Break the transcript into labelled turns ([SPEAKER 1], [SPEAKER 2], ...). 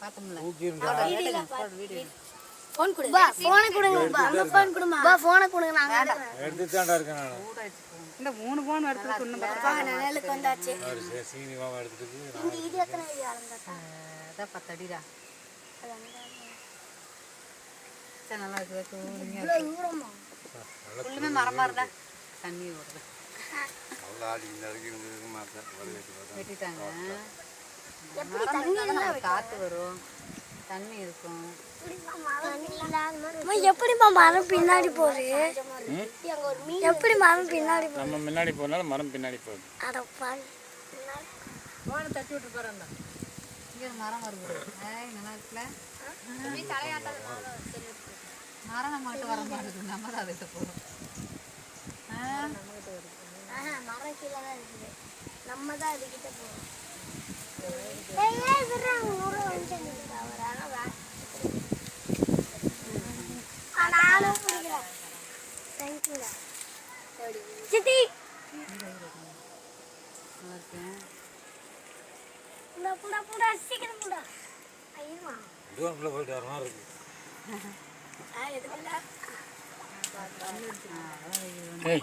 [SPEAKER 1] பார்த்தோம்ல
[SPEAKER 2] தூக்கி இருந்தா
[SPEAKER 3] ஃபோன் கொடு பா ஃபோனை கொடுங்க அந்த ஃபோன் கொடுமா பா கொடுங்க நாங்க
[SPEAKER 2] எடுத்து தாண்டா இருக்கேன் நான்
[SPEAKER 1] கூட வச்சுக்குவோம்
[SPEAKER 4] இந்த மூணு பவுன் எடுத்து சொன்ன
[SPEAKER 3] பா நிழலுக்கு வந்தாச்சு
[SPEAKER 2] சரி, சரி, சீனி மாமா எடுத்துட்டு
[SPEAKER 3] இங்க இது எத்தனை இது அளந்தாட்டா
[SPEAKER 1] அதான் பத்தடிடா சரி நல்லா இருக்குது கூலிங்க
[SPEAKER 3] இவ்வளவு தூரமா
[SPEAKER 1] ஃபுல்லுமே மரமாக இருந்தா தண்ணி ஓடுது
[SPEAKER 5] அவ்வளோ ஆடி மாட்டேன்
[SPEAKER 1] வெட்டிட்டாங்க.
[SPEAKER 3] எப்படி தண்ணி
[SPEAKER 1] காற்று வரும். தண்ணி இருக்கும்.
[SPEAKER 3] மரம் பின்னாடி போகுது? எப்படி மரம் பின்னாடி போகுது?
[SPEAKER 6] நம்ம முன்னாடி போனாலும் மரம் பின்னாடி போகுது.
[SPEAKER 3] அட பாரு
[SPEAKER 1] போன தட்டி விட்டு போகிறேன்டா இங்கே மரம் வருது. நல்லா இருக்குல்ல மரம் நம்ம கிட்ட வர மாட்டேங்குது. நம்ம தான் அதை போகிறோம்
[SPEAKER 3] மரம் கீழே தான் இருக்குது. நம்ம தான் அதுக்கிட்ட போறோம் சித்தி
[SPEAKER 1] நல்லா இருக்கேன்
[SPEAKER 3] புடா, புடா, புடா, சீக்கிரம் புடா. ஐயம்மா.
[SPEAKER 2] தூரக்குள்ள போயிட்டு வர மாதிரி இருக்கு
[SPEAKER 3] ஆ,
[SPEAKER 6] ஏய்